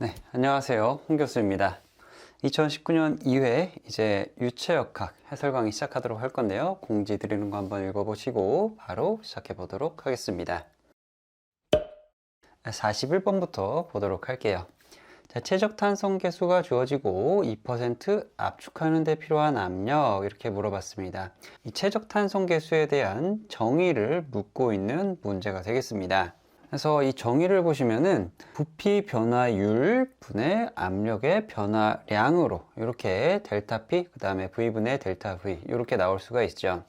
네, 안녕하세요. 홍 교수입니다. 2019년 2회 이제 유체역학 해설 강의 시작하도록 할 건데요. 공지 드리는 거 한번 읽어보시고 바로 시작해 보도록 하겠습니다. 41번부터 보도록 할게요. 자, 최적 탄성 계수가 주어지고 2% 압축하는 데 필요한 압력 이렇게 물어봤습니다. 이 최적 탄성 계수에 대한 정의를 묻고 있는 문제가 되겠습니다. 그래서 이 정의를 보시면은 부피 변화율 분의 압력의 변화량으로 이렇게 델타 P 그 다음에 V 분의 델타 V 이렇게 나올 수가 있죠.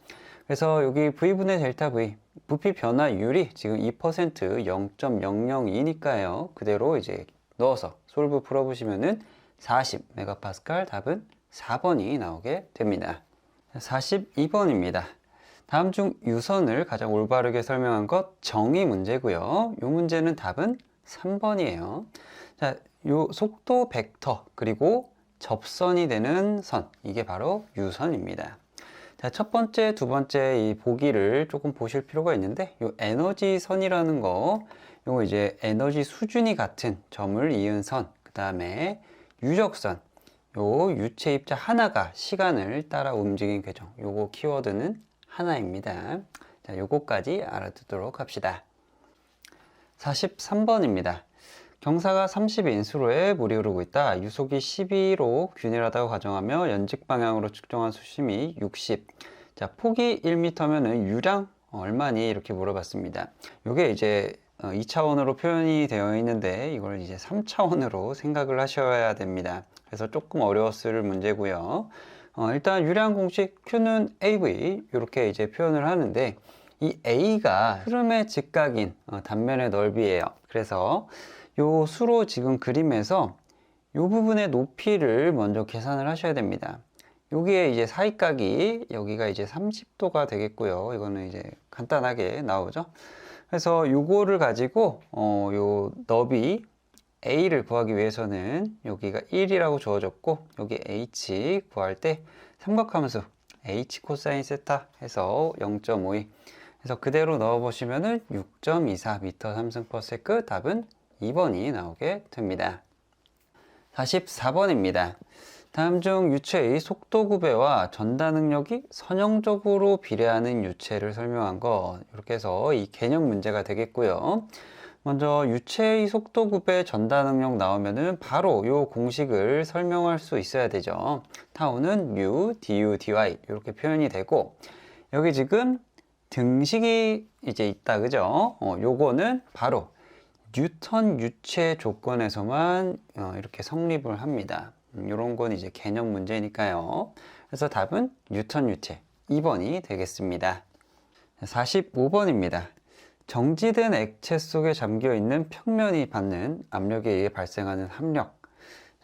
그래서 여기 V 분의 델타 V 부피 변화율이 지금 2% 0.002니까요. 그대로 이제 넣어서 솔브 풀어보시면은 40 메가파스칼 답은 4번이 나오게 됩니다. 42번입니다. 다음 중 유선을 가장 올바르게 설명한 것 정의 문제고요. 이 문제는 답은 3번이에요. 자, 요 속도 벡터 그리고 접선이 되는 선 이게 바로 유선입니다. 자, 첫 번째, 두 번째 이 보기를 조금 보실 필요가 있는데 요 에너지 선이라는 거 요거 이제 에너지 수준이 같은 점을 이은 선, 그 다음에 유적선 요 유체 입자 하나가 시간을 따라 움직인 궤정 요거 키워드는 하나입니다. 자, 요거까지 알아두도록 합시다. 43번입니다. 경사가 30인수로에 물이 흐르고 있다. 유속이 12로 균일하다고 가정하며 연직 방향으로 측정한 수심이 60. 자, 폭이 1m면은 유량 얼마니? 이렇게 물어봤습니다. 요게 이제 2차원으로 표현이 되어 있는데 이걸 이제 3차원으로 생각을 하셔야 됩니다. 그래서 조금 어려웠을 문제고요. 어, 일단 유량 공식 Q는 AV 이렇게 이제 표현을 하는데 이 A가 흐름의 직각인 어, 단면의 넓이에요. 그래서 요 수로 지금 그림에서 요 부분의 높이를 먼저 계산을 하셔야 됩니다. 여기에 이제 사이각이 여기가 이제 30도가 되겠고요. 이거는 이제 간단하게 나오죠. 그래서 요거를 가지고 어, 요 너비 a를 구하기 위해서는 여기가 1이라고 주어졌고 여기 h 구할 때 삼각함수 h 코사인 세타 해서 0.52 그래서 그대로 넣어 보시면은 6.24 미터 3승 퍼 세크 답은 2번이 나오게 됩니다. 44번입니다. 다음 중 유체의 속도 구배와 전달 능력이 선형적으로 비례하는 유체를 설명한 것 이렇게 해서 이 개념 문제가 되겠고요. 먼저 유체의 속도 구배 전달 능력 나오면은 바로 요 공식을 설명할 수 있어야 되죠. 타우는 mu, du, dy 이렇게 표현이 되고 여기 지금 등식이 이제 있다 그죠? 어, 요거는 바로 뉴턴 유체 조건에서만 어, 이렇게 성립을 합니다. 음, 이런 건 이제 개념 문제니까요. 그래서 답은 뉴턴 유체 2번이 되겠습니다. 45번입니다. 정지된 액체 속에 잠겨 있는 평면이 받는 압력에 의해 발생하는 압력.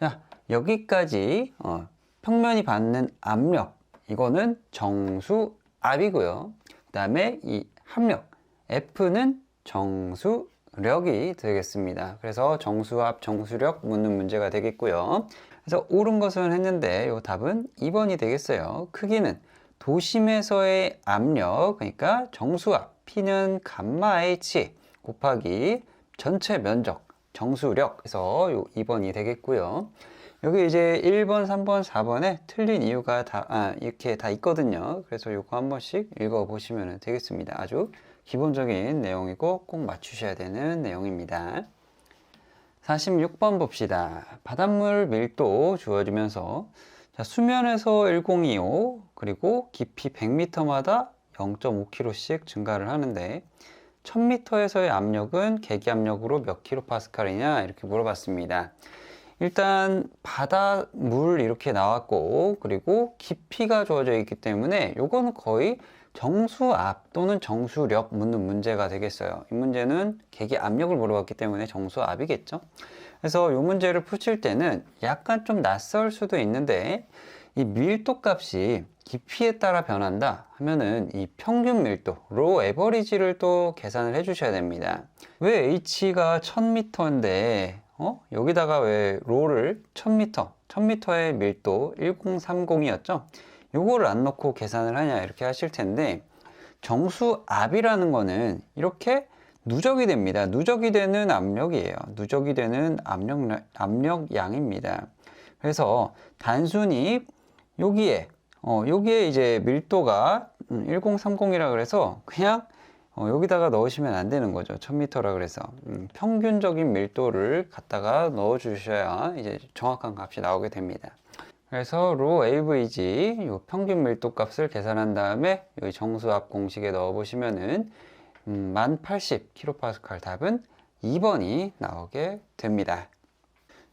자, 여기까지 어, 평면이 받는 압력. 이거는 정수압이고요. 그 다음에 이 압력. F는 정수력이 되겠습니다. 그래서 정수압, 정수력 묻는 문제가 되겠고요. 그래서 옳은 것은 했는데 이 답은 2번이 되겠어요. 크기는 도심에서의 압력, 그러니까 정수압. P는 감마 H 곱하기 전체 면적 정수력 해서 요 2번이 되겠고요. 여기 이제 1번, 3번, 4번에 틀린 이유가 다 아, 이렇게 다 있거든요. 그래서 요거 한 번씩 읽어 보시면 되겠습니다. 아주 기본적인 내용이고 꼭 맞추셔야 되는 내용입니다. 46번 봅시다. 바닷물 밀도 주어지면서 자, 수면에서 1025 그리고 깊이 100m마다 0.5kg씩 증가를 하는데 1000m에서의 압력은 계기 압력으로 몇 킬로파스칼이냐 이렇게 물어봤습니다. 일단 바닷물 이렇게 나왔고 그리고 깊이가 주어져 있기 때문에 요거는 거의 정수 압 또는 정수력 묻는 문제가 되겠어요. 이 문제는 계기 압력을 물어봤기 때문에 정수 압이겠죠. 그래서 이 문제를 푸실 때는 약간 좀 낯설 수도 있는데 이 밀도 값이 깊이에 따라 변한다 하면은 이 평균 밀도, 로 에버리지를 또 계산을 해 주셔야 됩니다. 왜 H가 1000m인데 어? 여기다가 왜 로를 1000m, 1000m의 밀도 1030이었죠? 요거를 안 넣고 계산을 하냐 이렇게 하실 텐데 정수 압이라는 거는 이렇게 누적이 됩니다. 누적이 되는 압력이에요. 누적이 되는 압력, 압력 양입니다. 그래서 단순히 여기에, 어, 여기에 이제 밀도가 1030이라 그래서 그냥 어, 여기다가 넣으시면 안 되는 거죠. 1000m라 그래서. 음, 평균적인 밀도를 갖다가 넣어 주셔야 이제 정확한 값이 나오게 됩니다. 그래서 로 AVG 요 평균 밀도 값을 계산한 다음에 여기 정수압 공식에 넣어 보시면은 음, 1080kPa 답은 2번이 나오게 됩니다.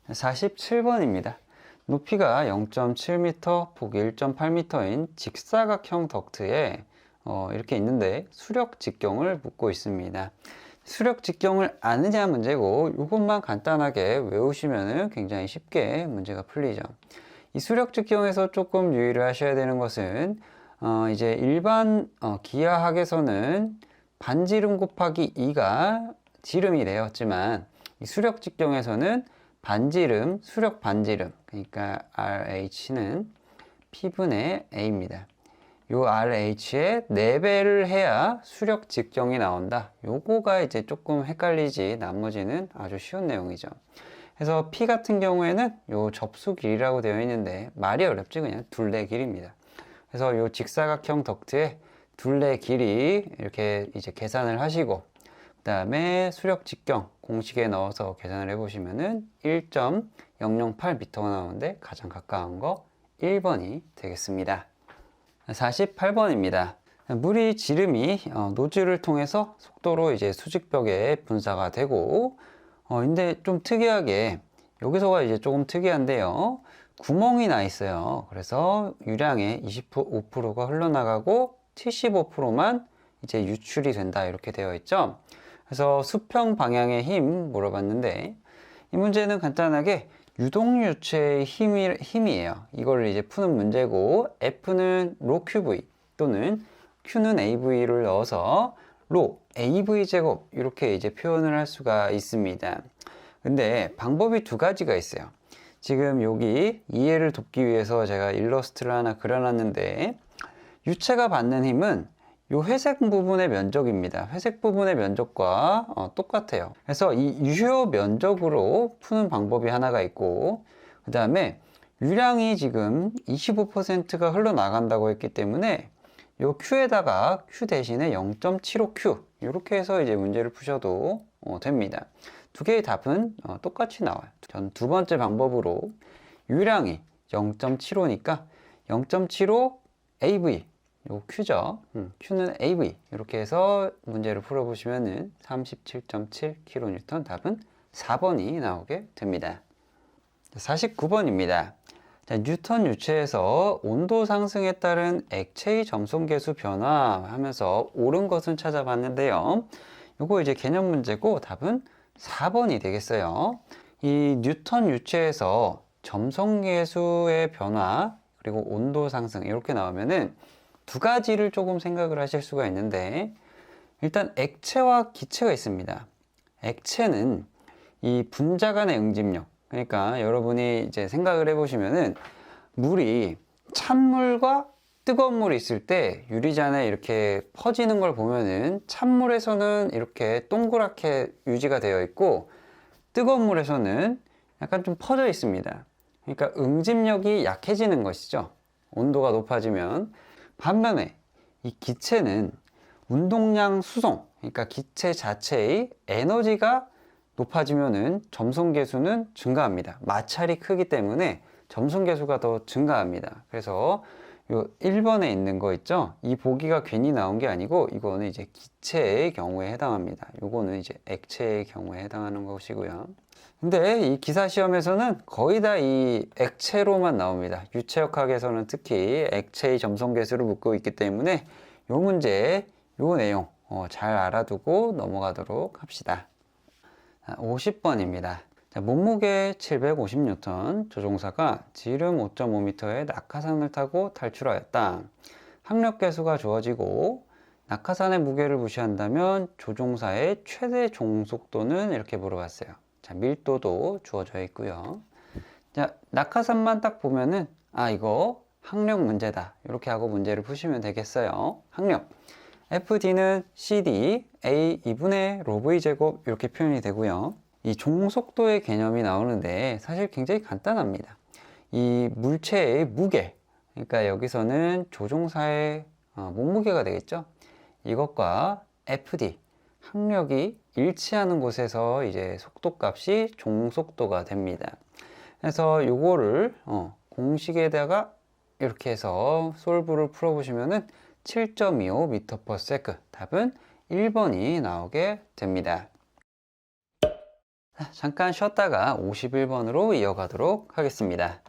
47번입니다. 높이가 0.7m, 폭이 1.8m인 직사각형 덕트에 어, 이렇게 있는데 수력 직경을 묻고 있습니다. 수력 직경을 아느냐 문제고 이것만 간단하게 외우시면 굉장히 쉽게 문제가 풀리죠. 이 수력 직경에서 조금 유의를 하셔야 되는 것은 어, 이제 일반 어, 기하학에서는 반지름 곱하기 2가 지름이 되었지만 이 수력 직경에서는 반지름, 수력 반지름 그러니까 RH는 P분의 A입니다. 요 RH의 4배를 해야 수력 직경이 나온다. 요거가 이제 조금 헷갈리지 나머지는 아주 쉬운 내용이죠. 그래서 P 같은 경우에는 요 접수 길이라고 되어 있는데 말이 어렵지 그냥 둘레 길입니다. 그래서 요 직사각형 덕트의 둘레 길이 이렇게 이제 계산을 하시고 그 다음에 수력 직경 공식에 넣어서 계산을 해보시면은 1.008m가 나오는데 가장 가까운 거 1번이 되겠습니다. 48번입니다. 물이 지름이 어, 노즐을 통해서 속도로 이제 수직벽에 분사가 되고 어, 근데 좀 특이하게 여기서가 이제 조금 특이한데요. 구멍이 나 있어요. 그래서 유량의 25%가 흘러나가고 75%만 이제 유출이 된다 이렇게 되어 있죠. 그래서 수평 방향의 힘 물어봤는데 이 문제는 간단하게 유동유체의 힘이, 힘이에요. 이걸 이제 푸는 문제고 F는 로 QV 또는 Q는 AV를 넣어서 로 AV 제곱 이렇게 이제 표현을 할 수가 있습니다. 근데 방법이 두 가지가 있어요. 지금 여기 이해를 돕기 위해서 제가 일러스트를 하나 그려놨는데 유체가 받는 힘은 이 회색 부분의 면적입니다. 회색 부분의 면적과 어, 똑같아요. 그래서 이 유효 면적으로 푸는 방법이 하나가 있고 그 다음에 유량이 지금 25%가 흘러나간다고 했기 때문에 이 Q에다가 Q 대신에 0.75Q 이렇게 해서 이제 문제를 푸셔도 어, 됩니다. 두 개의 답은 어, 똑같이 나와요. 전 두 번째 방법으로 유량이 0.75니까 0.75 AV 요 Q죠. 음, Q는 AV 이렇게 해서 문제를 풀어보시면은 37.7kN 답은 4번이 나오게 됩니다. 49번입니다. 자, 뉴턴 유체에서 온도 상승에 따른 액체의 점성계수 변화 하면서 옳은 것은 찾아봤는데요. 요거 이제 개념 문제고 답은 4번이 되겠어요. 이 뉴턴 유체에서 점성계수의 변화 그리고 온도 상승 이렇게 나오면은 두 가지를 조금 생각을 하실 수가 있는데 일단 액체와 기체가 있습니다. 액체는 이 분자 간의 응집력 그러니까 여러분이 이제 생각을 해보시면은 물이 찬물과 뜨거운 물이 있을 때 유리잔에 이렇게 퍼지는 걸 보면은 찬물에서는 이렇게 동그랗게 유지가 되어 있고 뜨거운 물에서는 약간 좀 퍼져 있습니다. 그러니까 응집력이 약해지는 것이죠. 온도가 높아지면 반면에 이 기체는 운동량 수송, 그러니까 기체 자체의 에너지가 높아지면은 점성 계수는 증가합니다. 마찰이 크기 때문에 점성 계수가 더 증가합니다. 그래서 요 1번에 있는 거 있죠? 이 보기가 괜히 나온 게 아니고 이거는 이제 기체의 경우에 해당합니다. 요거는 이제 액체의 경우에 해당하는 것이고요. 근데 이 기사 시험에서는 거의 다 이 액체로만 나옵니다. 유체역학에서는 특히 액체의 점성계수를 묻고 있기 때문에 요 문제, 요 내용 어, 잘 알아두고 넘어가도록 합시다. 50번입니다. 자, 몸무게 750N 조종사가 지름 5.5m의 낙하산을 타고 탈출하였다. 항력 계수가 주어지고 낙하산의 무게를 무시한다면 조종사의 최대 종속도는 이렇게 물어봤어요. 자, 밀도도 주어져 있고요. 자, 낙하산만 딱 보면은 아, 이거 항력 문제다. 이렇게 하고 문제를 푸시면 되겠어요. 항력. FD는 CD, A 2분의 로 V 제곱 이렇게 표현이 되고요. 이 종속도의 개념이 나오는데 사실 굉장히 간단합니다. 이 물체의 무게, 그러니까 여기서는 조종사의 어, 몸무게가 되겠죠. 이것과 FD, 항력이 일치하는 곳에서 이제 속도 값이 종속도가 됩니다. 그래서 요거를 어, 공식에다가 이렇게 해서 솔브를 풀어보시면은 7.25 m/s 답은 1번이 나오게 됩니다. 자, 잠깐 쉬었다가 51번으로 이어가도록 하겠습니다.